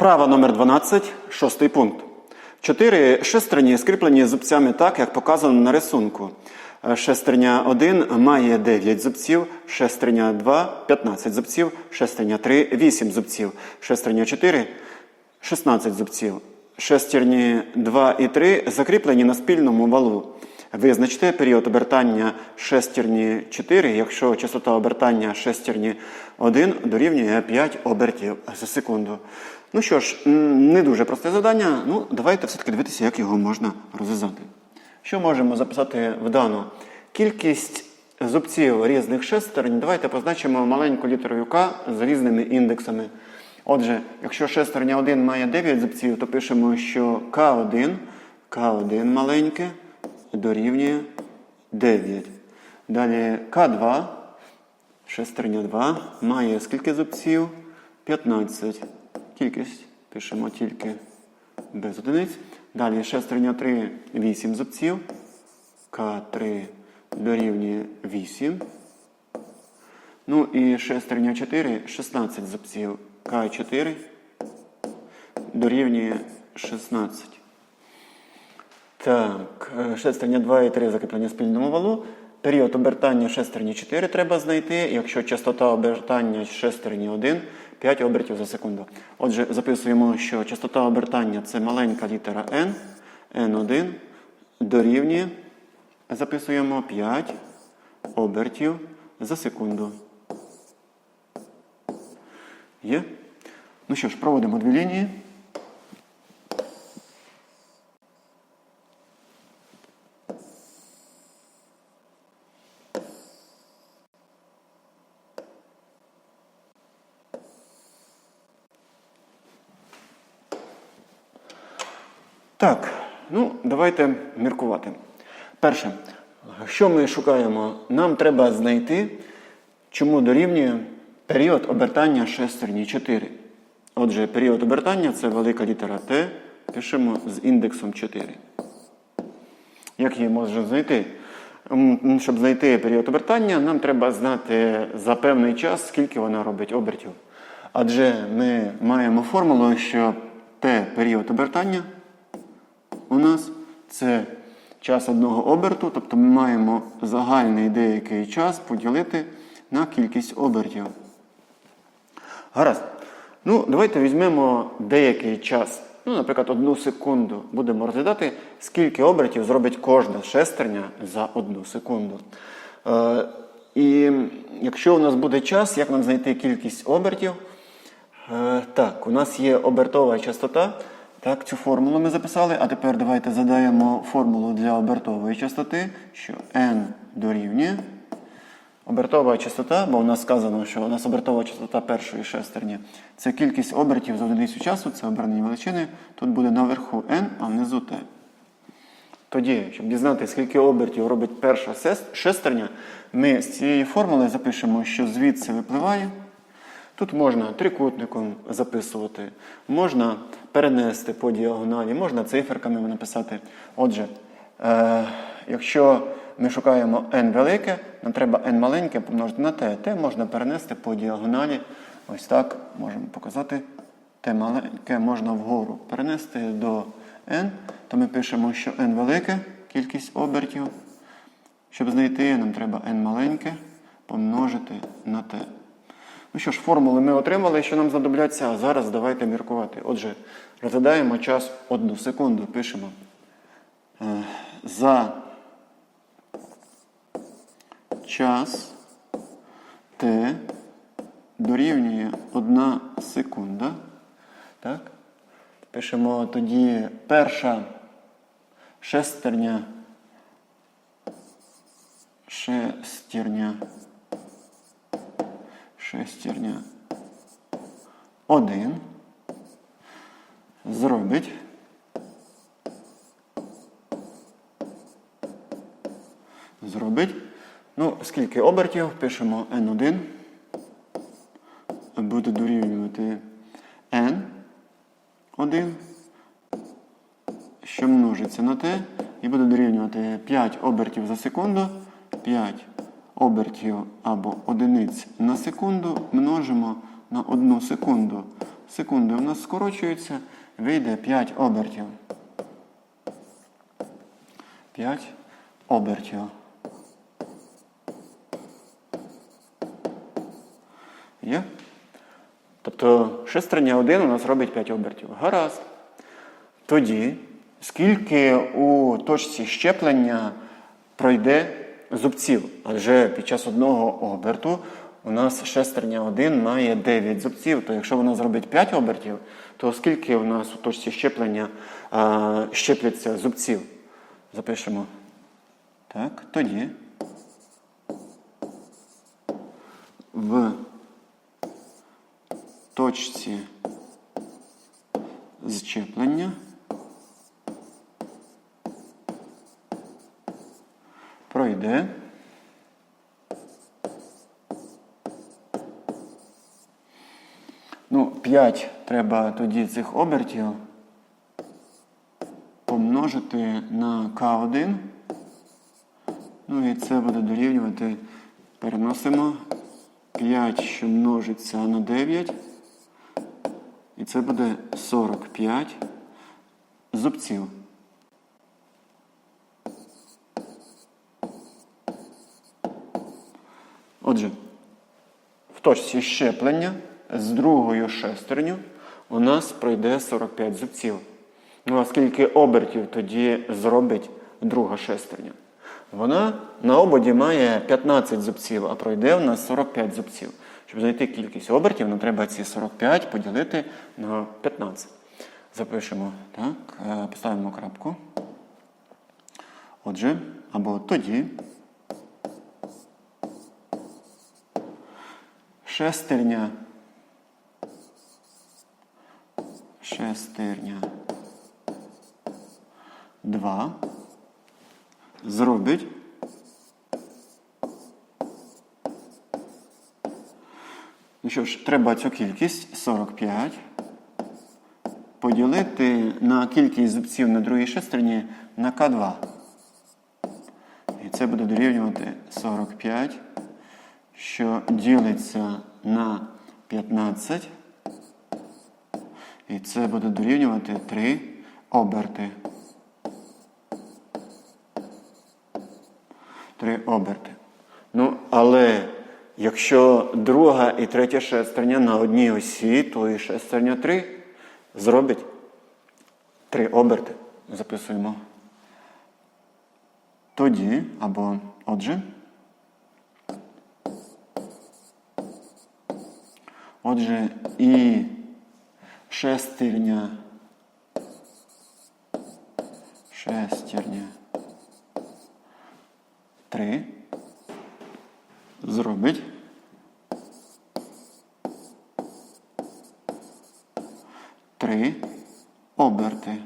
Вправа номер 12, шостий пункт. Чотири шестерні скріплені зубцями так, як показано на рисунку. Е, Шестерня 1 має 9 зубців, шестерня 2 – 15 зубців, шестерня 3 – 8 зубців, шестерня 4 – 16 зубців. Шестерні 2 і 3 закріплені на спільному валу. Визначте період обертання шестерні 4, якщо частота обертання шестерні 1 дорівнює 5 обертів за секунду. Ну що ж, не дуже просте завдання. Ну, давайте все-таки дивитися, як його можна розв'язати. Що можемо записати в дану? Кількість зубців різних шестерень. Давайте позначимо маленьку літерою К з різними індексами. Отже, якщо шестерня 1 має 9 зубців, то пишемо, що К1, К1 маленьке дорівнює 9. Далі К2, шестерня 2 має скільки зубців? 15. Кількість пишемо тільки без одиниць. Далі шестерня 3 8 зубців. К3 дорівнює 8. Ну і шестерня 4 16 зубців. К4 дорівнює 16. Так, е, шестерня 2 і 3 закріплені в спільному валу. Період обертання шестерні 4 треба знайти, якщо частота обертання шестерні 1 5 обертів за секунду. Отже, записуємо, що частота обертання це маленька літера n, n1 дорівнює, записуємо 5 обертів за секунду. Є? Ну що ж, проводимо дві лінії. Так, ну давайте міркувати. Перше, що ми шукаємо? Нам треба знайти, чому дорівнює період обертання шестерні 4. Отже, період обертання це велика літера Т. Пишемо з індексом 4. Як її можна знайти? Щоб знайти період обертання, нам треба знати за певний час, скільки вона робить обертів. Адже ми маємо формулу, що Т період обертання у нас це час одного оберту, тобто ми маємо загальний деякий час поділити на кількість обертів. Гаразд. Ну, давайте візьмемо деякий час. Ну, наприклад, одну секунду. Будемо розглядати, скільки обертів зробить кожна шестерня за одну секунду. Е, і якщо у нас буде час, як нам знайти кількість обертів? Е, так, у нас є обертова частота. Так, цю формулу ми записали. А тепер давайте задаємо формулу для обертової частоти, що n дорівнює. Обертова частота, бо у нас сказано, що у нас обертова частота першої шестерні. Це кількість обертів за одиницю часу, це обернені величини. Тут буде наверху n, а внизу t. Тоді, щоб дізнатися, скільки обертів робить перша шестерня, ми з цієї формули запишемо, що звідси випливає. Тут можна трикутником записувати, можна перенести по діагоналі, можна циферками написати. Отже, е, якщо ми шукаємо n велике, нам треба n маленьке помножити на t. t можна перенести по діагоналі. Ось так можемо показати. t маленьке можна вгору перенести до n, то ми пишемо, що n велике, кількість обертів. Щоб знайти, нам треба n маленьке помножити на t. Ну що ж, формули ми отримали, що нам знадобляться, а зараз давайте міркувати. Отже, розглядаємо час одну секунду. Пишемо. Е, За час t дорівнює 1 секунда. Так? Пишемо тоді перша шестерня. Шестерня шестерня 1 зробить зробить. Ну, скільки обертів? Пишемо N1. Буде дорівнювати N1, що множиться на T, і буде дорівнювати 5 обертів за секунду. 5 обертів або одиниць на секунду множимо на 1 секунду. секунди у нас скорочується, вийде 5 обертів. 5 обертів. Є? Тобто шестерня 1 у нас робить 5 обертів. Гаразд. Тоді, скільки у точці щеплення пройде зубців? Адже під час одного оберту у нас шестерня 1 має 9 зубців. То якщо вона зробить 5 обертів, то скільки у нас у точці щеплення а, щепляться зубців? Запишемо. Так, тоді. В точці зчеплення пройде ну, 5 треба тоді цих обертів помножити на К1. Ну і це буде дорівнювати. Переносимо 5, що множиться на 9. І це буде 45 зубців. Отже, в точці щеплення з другою шестерню у нас пройде 45 зубців. Ну, а скільки обертів тоді зробить друга шестерня? Вона на ободі має 15 зубців, а пройде у нас 45 зубців. Щоб знайти кількість обертів, нам треба ці 45 поділити на 15. Запишемо так, е, поставимо крапку. Отже, або тоді шестерня. Шестерня. 2 зробить Ну що ж, треба цю кількість 45 поділити на кількість зубців на другій шестерні на К2. І це буде дорівнювати 45, що ділиться на 15. І це буде дорівнювати 3 оберти. 3 оберти. Ну, але якщо друга і третя шестерня на одній осі, то і шестерня 3 зробить 3 оберти. Записуємо. Тоді, або отже. Отже, і шестерня. Шестерня. 3 зробить три оберти.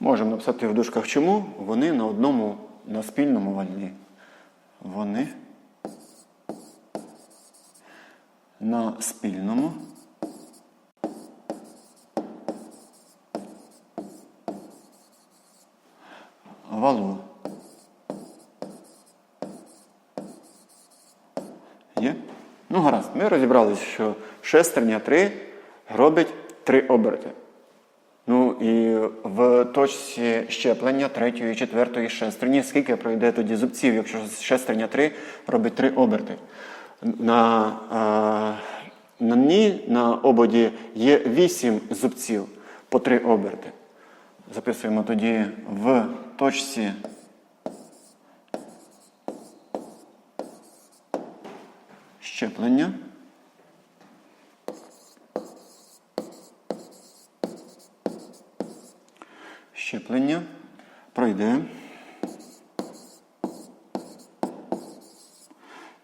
Можемо написати в дужках чому. Вони на одному, на спільному вальні. Вони на спільному валу. Є? Ну, гаразд, ми розібралися, що шестерня 3 робить 3 оберти. Ну і в точці щеплення третьої четвертої шестерні, скільки пройде тоді зубців, якщо шестерня 3 робить 3 оберти. На, а, на ній, на ободі є 8 зубців по 3 оберти. Записуємо тоді в точці щеплення. Щеплення пройде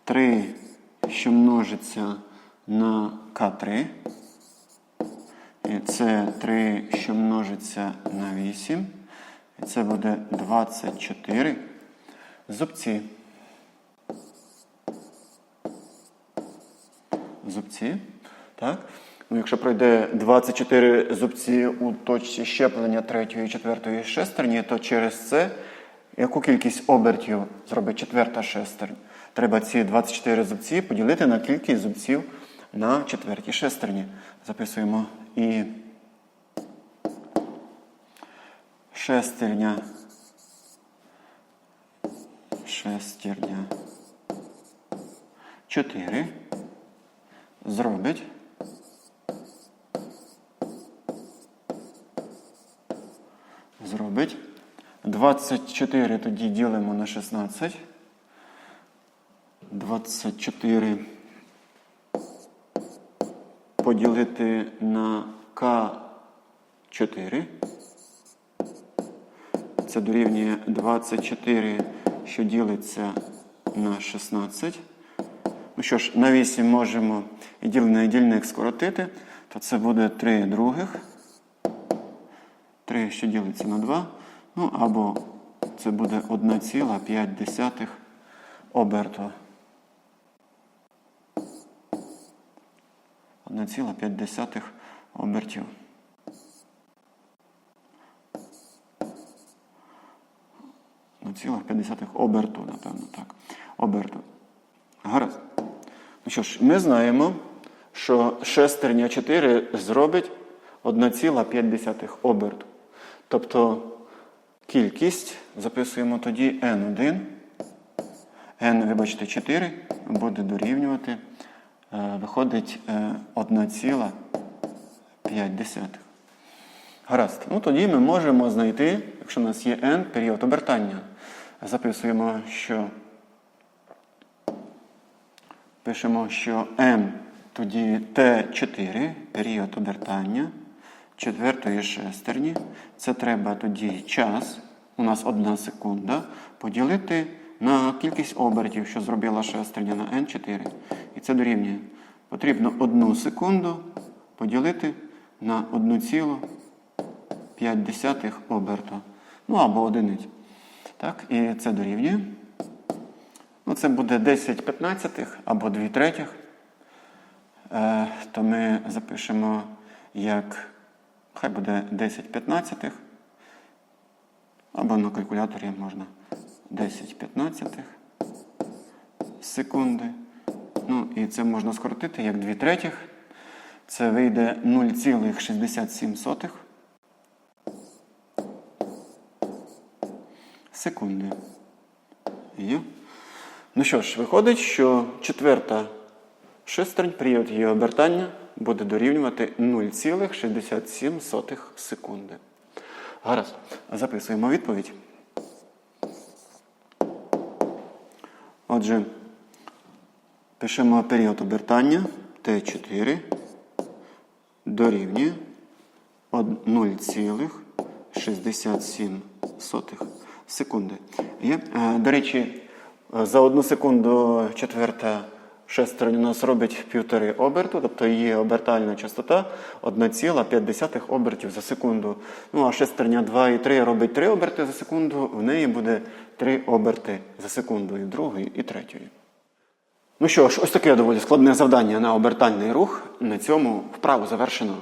3, що множиться на К3. І це 3, що множиться на 8. І це буде 24 зубці. Зубці. Так? Ну, якщо пройде 24 зубці у точці щеплення 3 і 4 шестерні, то через це яку кількість обертів зробить четверта шестерня? Треба ці 24 зубці поділити на кількість зубців на четвертій шестерні. Записуємо і шестерня. Шестерня. 4 зробить зробить 24 тоді ділимо на 16. 24 поділити на К4. Це дорівнює 24, що ділиться на 16. Ну що ж, на 8 можемо і ділений дільник скоротити, то це буде 3 других. 3, що ділиться на 2. Ну, або це буде 1,5 оберту. 1,5 обертів. Ну, цілих 50 оберту, напевно, так. Оберту. Гаразд. Ну що ж, ми знаємо, що шестерня 4 зробить 1,5 оберту. Тобто кількість записуємо тоді n1. n, вибачте, 4 буде дорівнювати, виходить е, 1,5. Гаразд. Ну тоді ми можемо знайти, якщо у нас є n, період обертання. Записуємо, що пишемо, що m тоді T4, період обертання четвертої шестерні. Це треба тоді час, у нас одна секунда, поділити на кількість обертів, що зробила шестерня на n4. І це дорівнює. Потрібно одну секунду поділити на 1,5 оберту. Ну або одиниць. Так, і це дорівнює. Ну, це буде 10 п'ятнадцятих або 2 третіх. Е, то ми запишемо як хай буде 10 п'ятнадцятих. Або на калькуляторі можна 10 п'ятнадцятих секунди. Ну, і це можна скоротити як 2 третіх. Це вийде 0,67 секунди. Є. Ну що ж, виходить, що четверта шестернь, період її обертання буде дорівнювати 0,67 секунди. Гаразд. Записуємо відповідь. Отже, пишемо період обертання Т4 дорівнює 0,67 секунди. Е, До речі, за одну секунду четверта шестерня у нас робить півтори оберту, тобто її обертальна частота 1,5 обертів за секунду. Ну а шестерня 2 і 3 робить 3 оберти за секунду, в неї буде 3 оберти за секунду і другої, і третьої. Ну що ж, ось таке доволі складне завдання на обертальний рух. На цьому вправу завершено.